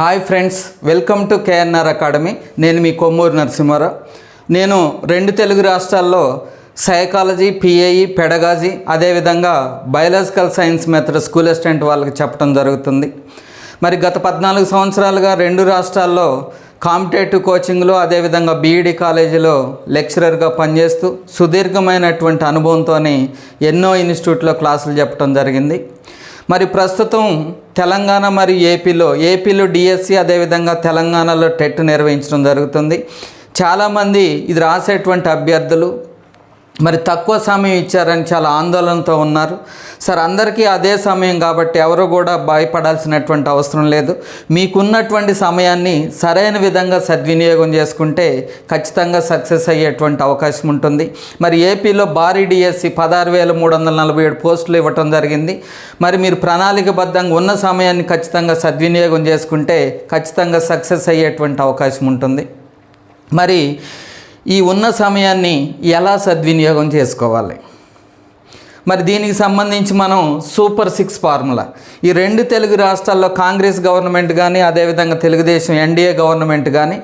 Hi friends welcome to KNR academy. నేను మీ కొమ్మూరు నరసింహారావు. నేను రెండు తెలుగు రాష్ట్రాల్లో సైకాలజీ పిఏఈ పెడగాజీ అదేవిధంగా biological science method school assistant వాళ్ళకి చెప్పడం జరుగుతుంది. మరి గత పద్నాలుగు సంవత్సరాలుగా రెండు రాష్ట్రాల్లో కాంపిటేటివ్ కోచింగ్లో అదేవిధంగా బీఈడి కాలేజీలో లెక్చరర్గా పనిచేస్తూ సుదీర్ఘమైనటువంటి అనుభవంతో ఎన్నో ఇన్స్టిట్యూట్లో క్లాసులు చెప్పడం జరిగింది. మరి ప్రస్తుతం తెలంగాణ మరియు ఏపీలో ఏపీలో డిఎస్సి అదేవిధంగా తెలంగాణలో టెట్ నిర్వహించడం జరుగుతుంది. చాలామంది ఇది రాసేటువంటి అభ్యర్థులు మరి తక్కువ సమయం ఇచ్చారని చాలా ఆందోళనతో ఉన్నారు. సార్ అందరికీ అదే సమయం కాబట్టి ఎవరు కూడా భయపడాల్సినటువంటి అవసరం లేదు. మీకున్నటువంటి సమయాన్ని సరైన విధంగా సద్వినియోగం చేసుకుంటే ఖచ్చితంగా సక్సెస్ అయ్యేటువంటి అవకాశం ఉంటుంది. మరి ఏపీలో భారీ డిఎస్సి పదహారు వేల మూడు వందల నలభై ఏడు పోస్టులు ఇవ్వటం జరిగింది. మరి మీరు ప్రణాళికబద్ధంగా ఉన్న సమయాన్ని ఖచ్చితంగా సద్వినియోగం చేసుకుంటే ఖచ్చితంగా సక్సెస్ అయ్యేటువంటి అవకాశం ఉంటుంది. మరి ఈ ఉన్న సమయాన్ని ఎలా సద్వినియోగం చేసుకోవాలి? మరి దీనికి సంబంధించి మనం సూపర్ సిక్స్ ఫార్ములా. ఈ రెండు తెలుగు రాష్ట్రాల్లో కాంగ్రెస్ గవర్నమెంట్ కానీ అదేవిధంగా తెలుగుదేశం ఎన్డీఏ గవర్నమెంట్ కానీ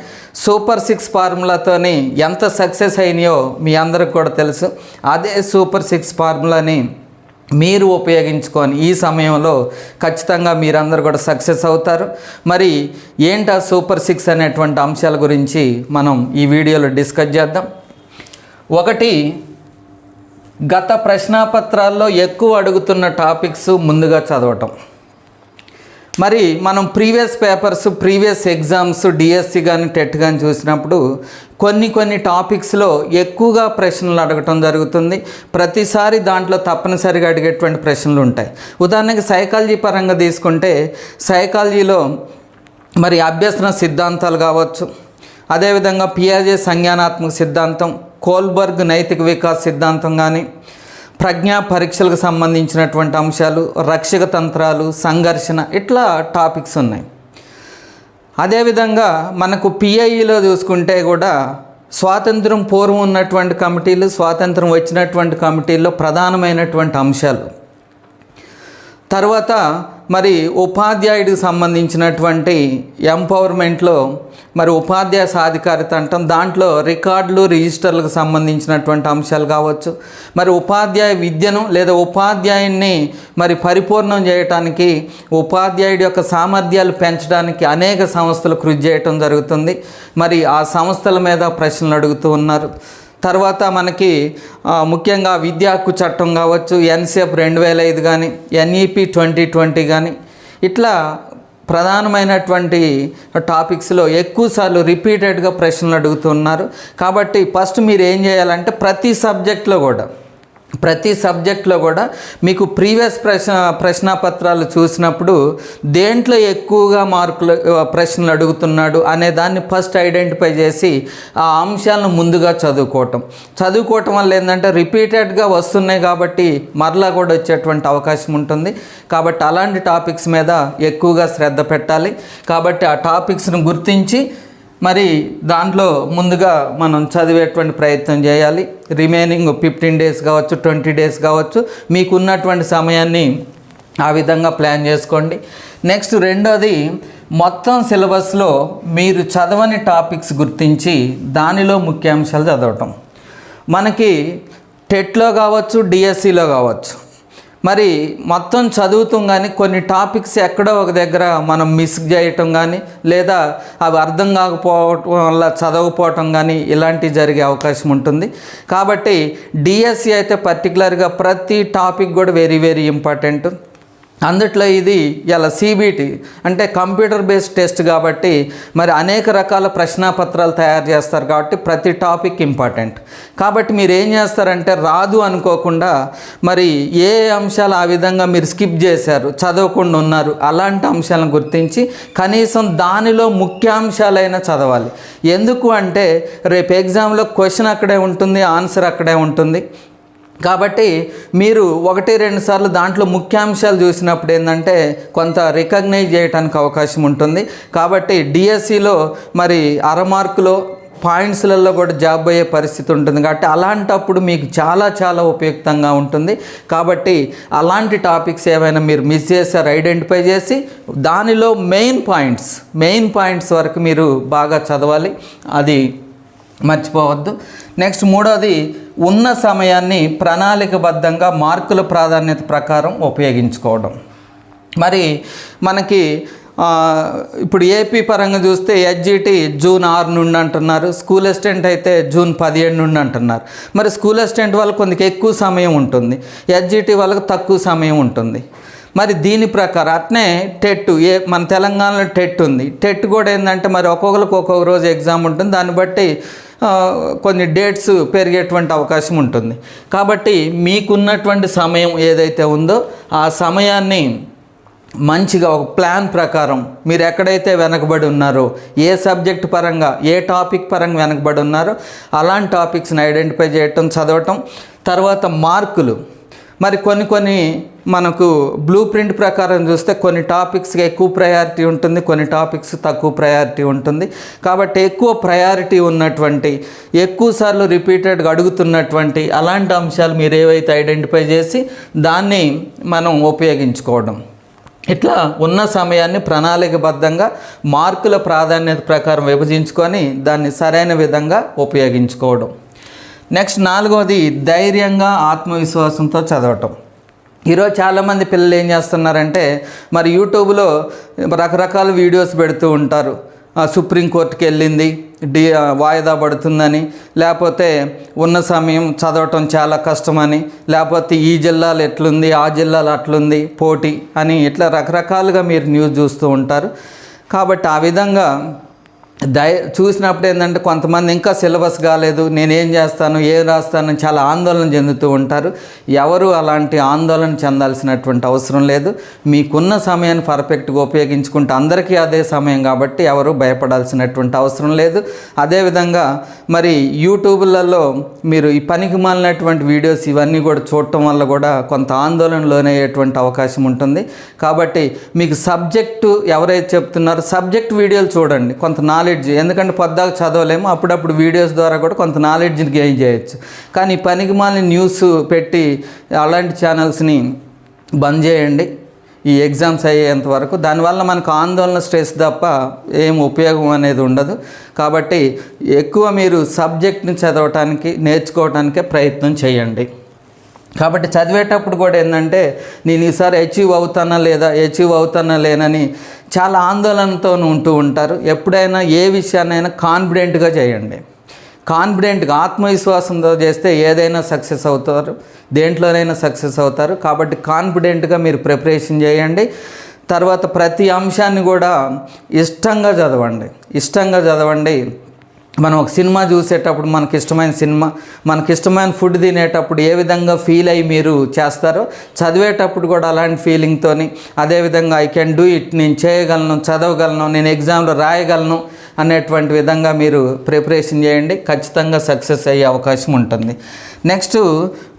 సూపర్ సిక్స్ ఫార్ములాతోని ఎంత సక్సెస్ అయినాయో మీ అందరికి కూడా తెలుసు. అదే సూపర్ సిక్స్ ఫార్ములాని మీరు ఉపయోగించుకొని ఈ సమయంలో ఖచ్చితంగా మీరందరూ కూడా సక్సెస్ అవుతారు. మరి ఏంటా సూపర్ సిక్స్ అనేటువంటి అంశాల గురించి మనం ఈ వీడియోలో డిస్కస్ చేద్దాం. ఒకటి గత ప్రశ్నాపత్రాల్లో ఎక్కువ అడుగుతున్న టాపిక్స్ ముందుగా చదవటం. మరి మనం previous papers previous exams DSC కానీ టెట్ కానీ చూసినప్పుడు కొన్ని కొన్ని టాపిక్స్లో ఎక్కువగా ప్రశ్నలు అడగటం జరుగుతుంది. ప్రతిసారి దాంట్లో తప్పనిసరిగా అడిగేటువంటి ప్రశ్నలు ఉంటాయి. ఉదాహరణకి సైకాలజీ పరంగా తీసుకుంటే సైకాలజీలో మరి అభ్యసన సిద్ధాంతాలు కావచ్చు. అదేవిధంగా పియాజే సంజ్ఞానాత్మక సిద్ధాంతం కోల్బర్గ్ నైతిక వికాస్ సిద్ధాంతం కానీ ప్రజ్ఞా పరీక్షలకు సంబంధించినటువంటి అంశాలు రక్షక తంత్రాలు సంఘర్షణ ఇట్లా టాపిక్స్ ఉన్నాయి. అదేవిధంగా మనకు పిఐఈలో చూసుకుంటే కూడా స్వాతంత్రం పూర్వం ఉన్నటువంటి కమిటీలు స్వాతంత్రం వచ్చినటువంటి కమిటీల్లో ప్రధానమైనటువంటి అంశాలు. తర్వాత మరి ఉపాధ్యాయుడికి సంబంధించినటువంటి ఎంపవర్మెంట్లో మరి ఉపాధ్యాయ సాధికారిత అంటాం దాంట్లో రికార్డులు రిజిస్టర్లకు సంబంధించినటువంటి అంశాలు కావచ్చు. మరి ఉపాధ్యాయ విద్యను లేదా ఉపాధ్యాయుడిని మరి పరిపూర్ణం చేయటానికి ఉపాధ్యాయుడి యొక్క సామర్థ్యాలు పెంచడానికి అనేక సంస్థలు కృషి చేయటం జరుగుతుంది. మరి ఆ సంస్థల మీద ప్రశ్నలు అడుగుతూ ఉన్నారు. తర్వాత మనకి ముఖ్యంగా విద్యా హక్కు చట్టం కావచ్చు ఎన్సిఎఫ్ రెండు వేల ఐదు కానీ ఎన్ఈపి ట్వంటీ ట్వంటీ కానీ ఇట్లా ప్రధానమైనటువంటి టాపిక్స్లో ఎక్కువసార్లు రిపీటెడ్గా ప్రశ్నలు అడుగుతున్నారు. కాబట్టి ఫస్ట్ మీరు ఏం చేయాలంటే ప్రతి సబ్జెక్ట్లో కూడా ప్రతి సబ్జెక్ట్లో కూడా మీకు ప్రీవియస్ ప్రశ్న ప్రశ్నపత్రాలు చూసినప్పుడు దేంట్లో ఎక్కువగా మార్కులు ప్రశ్నలు అడుగుతున్నాడు అనే దాన్ని ఫస్ట్ ఐడెంటిఫై చేసి ఆ అంశాలను ముందుగా చదువుకోవటం. చదువుకోవటం వల్ల ఏంటంటే రిపీటెడ్గా వస్తున్నాయి కాబట్టి మరలా కూడా వచ్చేటువంటి అవకాశం ఉంటుంది. కాబట్టి అలాంటి టాపిక్స్ మీద ఎక్కువగా శ్రద్ధ పెట్టాలి. కాబట్టి ఆ టాపిక్స్ను గుర్తించి మరి దాంట్లో ముందుగా మనం చదివేటువంటి ప్రయత్నం చేయాలి. రిమైనింగ్ ఫిఫ్టీన్ డేస్ కావచ్చు ట్వంటీ డేస్ కావచ్చు మీకున్నటువంటి సమయాన్ని ఆ విధంగా ప్లాన్ చేసుకోండి. నెక్స్ట్ రెండోది మొత్తం సిలబస్లో మీరు చదవని టాపిక్స్ గుర్తించి దానిలో ముఖ్యాంశాలు చదవటం. మనకి టెట్లో కావచ్చు డిఎస్సిలో కావచ్చు మరి మొత్తం చదువుతాం కానీ కొన్ని టాపిక్స్ ఎక్కడో ఒక దగ్గర మనం మిస్ చేయటం కానీ లేదా అవి అర్థం కాకపోవటం వల్ల చదవకపోవటం కానీ ఇలాంటివి జరిగే అవకాశం ఉంటుంది. కాబట్టి డిఎస్సి అయితే పర్టికులర్గా ప్రతి టాపిక్ కూడా వెరీ వెరీ ఇంపార్టెంట్ అందుట్లో ఇది ఇలా సిబిటి అంటే కంప్యూటర్ బేస్డ్ టెస్ట్ కాబట్టి మరి అనేక రకాల ప్రశ్నాపత్రాలు తయారు చేస్తారు కాబట్టి ప్రతి టాపిక్ ఇంపార్టెంట్ కాబట్టి మీరు ఏం చేస్తారంటే రాదు అనుకోకుండా మరి ఏ అంశాలు ఆ విధంగా మీరు స్కిప్ చేశారు చదవకుండా ఉన్నారు అలాంటి అంశాలను గుర్తించి కనీసం దానిలో ముఖ్యాంశాలైనా చదవాలి. ఎందుకు అంటే రేపు ఎగ్జామ్లో క్వశ్చన్ అక్కడే ఉంటుంది ఆన్సర్ అక్కడే ఉంటుంది. కాబట్టి మీరు ఒకటి రెండు సార్లు దాంట్లో ముఖ్యాంశాలు చూసినప్పుడు ఏంటంటే కొంత రికగ్నైజ్ చేయడానికి అవకాశం ఉంటుంది. కాబట్టి డిఎస్సిలో మరి అర మార్కులో పాయింట్స్లలో కూడా జాబ్ అయ్యే పరిస్థితి ఉంటుంది. కాబట్టి అలాంటప్పుడు మీకు చాలా చాలా ఉపయుక్తంగా ఉంటుంది. కాబట్టి అలాంటి టాపిక్స్ ఏమైనా మీరు మిస్ చేశారు ఐడెంటిఫై చేసి దానిలో మెయిన్ పాయింట్స్ మెయిన్ పాయింట్స్ వరకు మీరు బాగా చదవాలి. అది మర్చిపోవద్దు. నెక్స్ట్ మూడోది ఉన్న సమయాన్ని ప్రణాళికబద్ధంగా మార్కుల ప్రాధాన్యత ప్రకారం ఉపయోగించుకోవడం. మరి మనకి ఇప్పుడు ఏపీ పరంగా చూస్తే హెచ్జిటి జూన్ ఆరు నుండి అంటున్నారు స్కూల్ అసిస్టెంట్ అయితే జూన్ పదిహేడు నుండి అంటున్నారు. మరి స్కూల్ అసిస్టెంట్ వాళ్ళకి కొంత ఎక్కువ సమయం ఉంటుంది హెచ్జిటి వాళ్ళకి తక్కువ సమయం ఉంటుంది. మరి దీని ప్రకారం అట్నే టెట్ ఏ మన తెలంగాణలో టెట్ ఉంది. టెట్ కూడా ఏంటంటే మరి ఒక్కొక్కరికి ఒక్కొక్క రోజు ఎగ్జామ్ ఉంటుంది. దాన్ని బట్టి కొన్ని డేట్స్ పెరిగేటువంటి అవకాశం ఉంటుంది. కాబట్టి మీకున్నటువంటి సమయం ఏదైతే ఉందో ఆ సమయాన్ని మంచిగా ఒక ప్లాన్ ప్రకారం మీరు ఎక్కడైతే వెనకబడి ఉన్నారో ఏ సబ్జెక్ట్ పరంగా ఏ టాపిక్ పరంగా వెనకబడి ఉన్నారో అలాంటి టాపిక్స్ని ఐడెంటిఫై చేయటం చదవటం తర్వాత మార్కులు మరి కొన్ని కొన్ని మనకు బ్లూ ప్రింట్ ప్రకారం చూస్తే కొన్ని టాపిక్స్కి ఎక్కువ ప్రయారిటీ ఉంటుంది కొన్ని టాపిక్స్ తక్కువ ప్రయారిటీ ఉంటుంది. కాబట్టి ఎక్కువ ప్రయారిటీ ఉన్నటువంటి ఎక్కువ సార్లు రిపీటెడ్గా అడుగుతున్నటువంటి అలాంటి అంశాలు మీరు ఏవైతే ఐడెంటిఫై చేసి దాన్ని మనం ఉపయోగించుకోవడం. ఇట్లా ఉన్న సమయాన్ని ప్రణాళికబద్ధంగా మార్కుల ప్రాధాన్యత ప్రకారం విభజించుకొని దాన్ని సరైన విధంగా ఉపయోగించుకోవడం. నెక్స్ట్ నాలుగవది ధైర్యంగా ఆత్మవిశ్వాసంతో చదవటం. ఈరోజు చాలామంది పిల్లలు ఏం చేస్తున్నారంటే మరి యూట్యూబ్లో రకరకాల వీడియోస్ పెడుతూ ఉంటారు. సుప్రీంకోర్టుకి వెళ్ళింది డి వాయిదా పడుతుందని లేకపోతే ఉన్న సమయం చదవటం చాలా కష్టమని లేకపోతే ఈ జిల్లాలో ఎట్లుంది ఆ జిల్లాలో అట్లుంది పోటీ అని ఇట్లా రకరకాలుగా మీరు న్యూస్ చూస్తూ ఉంటారు. కాబట్టి ఆ విధంగా దయ చూసినప్పుడు ఏంటంటే కొంతమంది ఇంకా సిలబస్ కాలేదు నేనేం చేస్తాను ఏం రాస్తాను చాలా ఆందోళన చెందుతూ ఉంటారు. ఎవరు అలాంటి ఆందోళన చెందాల్సినటువంటి అవసరం లేదు. మీకున్న సమయాన్ని పర్ఫెక్ట్గా ఉపయోగించుకుంటే అందరికీ అదే సమయం కాబట్టి ఎవరు భయపడాల్సినటువంటి అవసరం లేదు. అదేవిధంగా మరి యూట్యూబ్లలో మీరు ఈ పనికి మాలినటువంటి వీడియోస్ ఇవన్నీ కూడా చూడటం వల్ల కూడా కొంత ఆందోళనలోనయ్యేటువంటి అవకాశం ఉంటుంది. కాబట్టి మీకు సబ్జెక్టు ఎవరైతే చెప్తున్నారో సబ్జెక్ట్ వీడియోలు చూడండి. కొంత నాలెడ్జ్ ఎందుకంటే పొద్దాక చదవలేము అప్పుడప్పుడు వీడియోస్ ద్వారా కూడా కొంత నాలెడ్జ్ని గెయిన్ చేయొచ్చు. కానీ పనికి మాలిన న్యూస్ పెట్టి అలాంటి ఛానల్స్ని బంద్ చేయండి. ఈ ఎగ్జామ్స్ అయ్యేంత వరకు. దానివల్ల మనకు ఆందోళన స్ట్రెస్ తప్ప ఏం ఉపయోగం అనేది ఉండదు. కాబట్టి ఎక్కువ మీరు సబ్జెక్ట్ని చదవటానికి నేర్చుకోవటానికే ప్రయత్నం చేయండి. కాబట్టి చదివేటప్పుడు కూడా ఏంటంటే నేను ఈసారి అచీవ్ అవుతానా లేదా? అచీవ్ అవుతానా లేనని చాలా ఆందోళనతో ఉంటూ ఉంటారు. ఎప్పుడైనా ఏ విషయాన్నైనా కాన్ఫిడెంట్గా చేయండి. కాన్ఫిడెంట్గా ఆత్మవిశ్వాసంతో చేస్తే ఏదైనా సక్సెస్ అవుతారు. దేంట్లోనైనా సక్సెస్ అవుతారు. కాబట్టి కాన్ఫిడెంట్గా మీరు ప్రిపరేషన్ చేయండి. తర్వాత ప్రతి అంశాన్ని కూడా ఇష్టంగా చదవండి. ఇష్టంగా చదవండి. మనం ఒక సినిమా చూసేటప్పుడు మనకి ఇష్టమైన సినిమా మనకి ఇష్టమైన ఫుడ్ తినేటప్పుడు ఏ విధంగా ఫీల్ అయ్యి మీరు చేస్తారో చదివేటప్పుడు కూడా అలాంటి ఫీలింగ్తోని అదేవిధంగా ఐ కెన్ డూ ఇట్ నేను చేయగలను చదవగలను నేను ఎగ్జామ్లో రాయగలను అనేటువంటి విధంగా మీరు ప్రిపరేషన్ చేయండి. ఖచ్చితంగా సక్సెస్ అయ్యే అవకాశం ఉంటుంది. నెక్స్ట్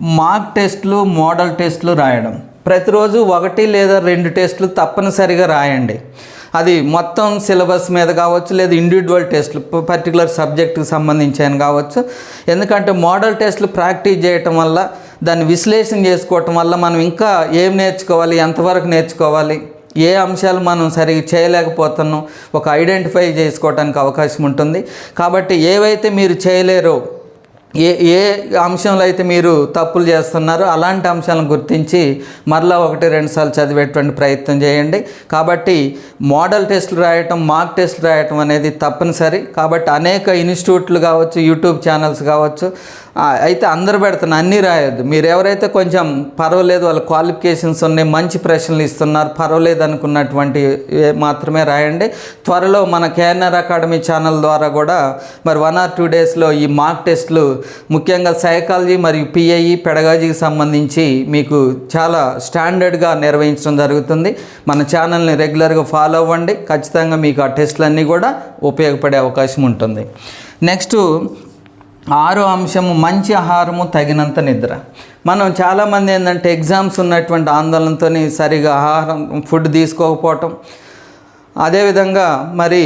మార్క్ టెస్ట్లు మోడల్ టెస్ట్లు రాయడం. ప్రతిరోజు ఒకటి లేదా రెండు టెస్ట్లు తప్పనిసరిగా రాయండి. అది మొత్తం సిలబస్ మీద కావచ్చు లేదా ఇండివిజువల్ టెస్ట్లు పర్టికులర్ సబ్జెక్టుకి అని కావచ్చు. ఎందుకంటే మోడల్ టెస్ట్లు ప్రాక్టీస్ చేయటం వల్ల దాన్ని విశ్లేషణ చేసుకోవటం వల్ల మనం ఇంకా ఏం నేర్చుకోవాలి ఎంతవరకు నేర్చుకోవాలి ఏ అంశాలు మనం సరిగ్గా చేయలేకపోతున్నాం ఒక ఐడెంటిఫై చేసుకోవడానికి అవకాశం ఉంటుంది. కాబట్టి ఏవైతే మీరు చేయలేరో ఏ ఏ అంశంలో అయితే మీరు తప్పులు చేస్తున్నారో అలాంటి అంశాలను గుర్తించి మరలా ఒకటి రెండు సార్లు చదివేటువంటి ప్రయత్నం చేయండి. కాబట్టి మోడల్ టెస్టులు రాయటం మార్క్ టెస్టులు రాయటం అనేది తప్పనిసరి. కాబట్టి అనేక ఇన్స్టిట్యూట్లు కావచ్చు యూట్యూబ్ ఛానల్స్ కావచ్చు అయితే అందరు పెడుతున్న అన్నీ రాయొద్దు. మీరు ఎవరైతే కొంచెం పర్వాలేదు వాళ్ళ క్వాలిఫికేషన్స్ ఉన్నాయి మంచి ప్రశ్నలు ఇస్తున్నారు పర్వాలేదు అనుకున్నటువంటి మాత్రమే రాయండి. త్వరలో మన కేఎన్ఆర్ అకాడమీ ఛానల్ ద్వారా కూడా మరి వన్ ఆర్ టూ డేస్లో ఈ మార్క్ టెస్ట్లు ముఖ్యంగా సైకాలజీ మరియు పిఐఈ పెడగాజీకి సంబంధించి మీకు చాలా స్టాండర్డ్గా నిర్వహించడం జరుగుతుంది. మన ఛానల్ని రెగ్యులర్గా ఫాలో అవ్వండి. ఖచ్చితంగా మీకు ఆ టెస్ట్లన్నీ కూడా ఉపయోగపడే అవకాశం ఉంటుంది. నెక్స్ట్ ఆరో అంశము మంచి ఆహారము తగినంత నిద్ర. మనం చాలామంది ఏంటంటే ఎగ్జామ్స్ ఉన్నటువంటి ఆందోళనతో సరిగా ఆహారం ఫుడ్ తీసుకోకపోవటం. అదేవిధంగా మరి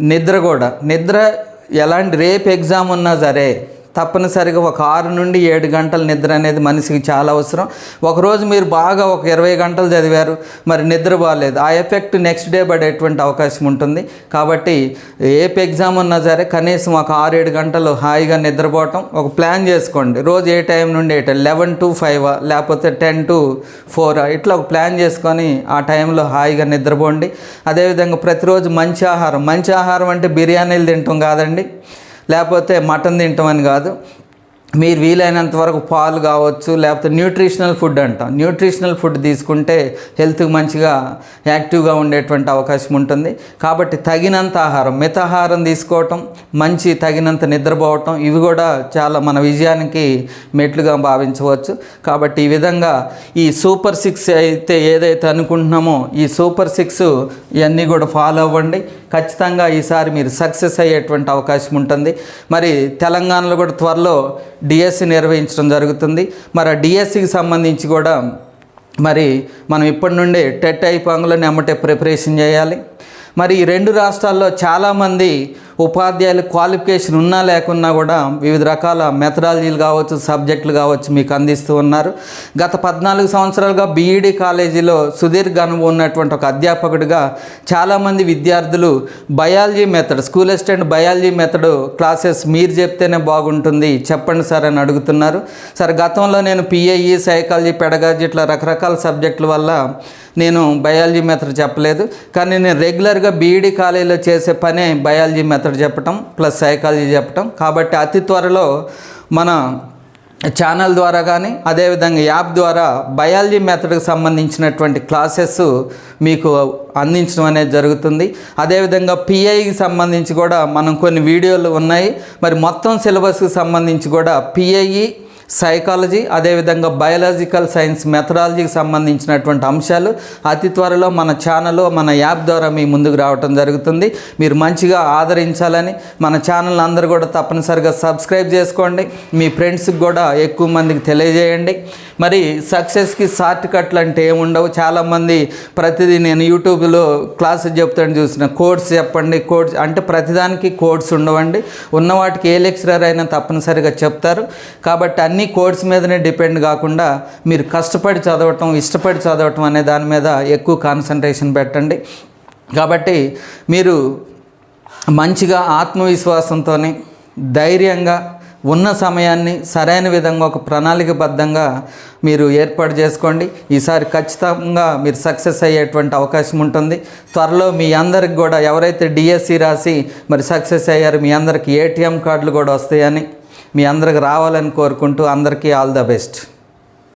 నిద్ర కూడా. నిద్ర ఎలాంటి రేపు ఎగ్జామ్ ఉన్నా సరే తప్పనిసరిగా ఒక ఆరు నుండి ఏడు గంటల నిద్ర అనేది మనిషికి చాలా అవసరం. ఒకరోజు మీరు బాగా ఒక ఇరవై గంటలు చదివారు మరి నిద్ర బాగాలేదు ఆ ఎఫెక్ట్ నెక్స్ట్ డే పడేటువంటి అవకాశం ఉంటుంది. కాబట్టి ఏపీ ఎగ్జామ్ ఉన్నా సరే కనీసం ఒక ఆరు ఏడు గంటలు హాయిగా నిద్రపోవటం ఒక ప్లాన్ చేసుకోండి. రోజు ఏ టైం నుండి ఏ టైం లెవెన్ టు ఫైవ్ లేకపోతే టెన్ టు ఫోర్ ఇట్లా ఒక ప్లాన్ చేసుకొని ఆ టైంలో హాయిగా నిద్రపోండి. అదేవిధంగా ప్రతిరోజు మంచి ఆహారం. మంచి ఆహారం అంటే బిర్యానీలు తింటాం కాదండి. లేకపోతే మటన్ తింటామని కాదు. మీరు వీలైనంత వరకు పాలు కావచ్చు లేకపోతే న్యూట్రిషనల్ ఫుడ్ అంటాం. న్యూట్రిషనల్ ఫుడ్ తీసుకుంటే హెల్త్కి మంచిగా యాక్టివ్గా ఉండేటువంటి అవకాశం ఉంటుంది. కాబట్టి తగినంత ఆహారం మితాహారం తీసుకోవటం మంచి తగినంత నిద్రపోవటం ఇవి కూడా చాలా మన విజయానికి మెట్లుగా భావించవచ్చు. కాబట్టి ఈ విధంగా ఈ సూపర్ సిక్స్ అయితే ఏదైతే అనుకుంటున్నామో ఈ సూపర్ సిక్స్ ఇవన్నీ కూడా ఫాలో అవ్వండి. ఖచ్చితంగా ఈసారి మీరు సక్సెస్ అయ్యేటువంటి అవకాశం ఉంటుంది. మరి తెలంగాణలో కూడా త్వరలో డిఎస్సి నిర్వహించడం జరుగుతుంది. మరి ఆ డిఎస్సికి సంబంధించి కూడా మరి మనం ఇప్పటి నుండే టెట్ అయిపోంగలో నెమ్మటే ప్రిపరేషన్ చేయాలి. మరి ఈ రెండు రాష్ట్రాల్లో చాలామంది ఉపాధ్యాయులు క్వాలిఫికేషన్ ఉన్నా లేకున్నా కూడా వివిధ రకాల మెథడాలజీలు కావచ్చు సబ్జెక్టులు కావచ్చు మీకు అందిస్తూ ఉన్నారు. గత పద్నాలుగు సంవత్సరాలుగా బీఈడి కాలేజీలో సుదీర్ఘ అనుభవం ఉన్నటువంటి ఒక అధ్యాపకుడిగా చాలామంది విద్యార్థులు biology method school assistant biology method classes మీరు చెప్తేనే బాగుంటుంది చెప్పండి సార్ అని అడుగుతున్నారు. సార్ గతంలో నేను పిఐఈ సైకాలజీ పెడగాజీ ఇట్లా రకరకాల సబ్జెక్టుల వల్ల నేను బయాలజీ మెథడ్ చెప్పలేదు. కానీ నేను రెగ్యులర్గా బీఈడి కాలేజీలో చేసే పనే బయాలజీ మెథడ్ చెప్పటం ప్లస్ సైకాలజీ చెప్పటం. కాబట్టి అతి త్వరలో మన ఛానల్ ద్వారా కానీ అదేవిధంగా యాప్ ద్వారా బయాలజీ మెథడ్కి సంబంధించినటువంటి క్లాసెస్ మీకు అందించడం అనేది జరుగుతుంది. అదేవిధంగా పిఐకి సంబంధించి కూడా మనం కొన్ని వీడియోలు ఉన్నాయి. మరి మొత్తం సిలబస్కి సంబంధించి కూడా పిఐఈ సైకాలజీ అదేవిధంగా బయాలజికల్ సైన్స్ మెథడాలజీకి సంబంధించినటువంటి అంశాలు అతి త్వరలో మన ఛానల్లో మన యాప్ ద్వారా మీ ముందుకు రావటం జరుగుతుంది. మీరు మంచిగా ఆదరించాలని మన ఛానల్ అందరూ కూడా తప్పనిసరిగా సబ్స్క్రైబ్ చేసుకోండి. మీ ఫ్రెండ్స్కి కూడా ఎక్కువ మందికి తెలియజేయండి. మరి సక్సెస్కి షార్ట్ కట్లు అంటే ఏముండవు. చాలామంది ప్రతిదీ నేను యూట్యూబ్లో క్లాసెస్ చెప్తాను చూసిన కోడ్స్ చెప్పండి. కోడ్స్ అంటే ప్రతిదానికి కోడ్స్ ఉండవండి. ఉన్న వాటికి ఏ లెక్చరర్ అయినా తప్పనిసరిగా చెప్తారు. కాబట్టి అన్ని అన్ని కోడ్స్ మీదనే డిపెండ్ కాకుండా మీరు కష్టపడి చదవటం ఇష్టపడి చదవటం అనే దాని మీద ఎక్కువ కాన్సన్ట్రేషన్ పెట్టండి. కాబట్టి మీరు మంచిగా ఆత్మవిశ్వాసంతో ధైర్యంగా ఉన్న సమయాన్ని సరైన విధంగా ఒక ప్రణాళికబద్ధంగా మీరు ఏర్పాటు చేసుకోండి. ఈసారి ఖచ్చితంగా మీరు సక్సెస్ అయ్యేటువంటి అవకాశం ఉంటుంది. త్వరలో మీ అందరికి కూడా ఎవరైతే డిఎస్సి రాసి మరి సక్సెస్ అయ్యారు మీ అందరికి ఏటీఎం కార్డులు కూడా వస్తాయని మీ అందరికి రావాలని కోరుకుంటూ అందరికీ ఆల్ ద బెస్ట్.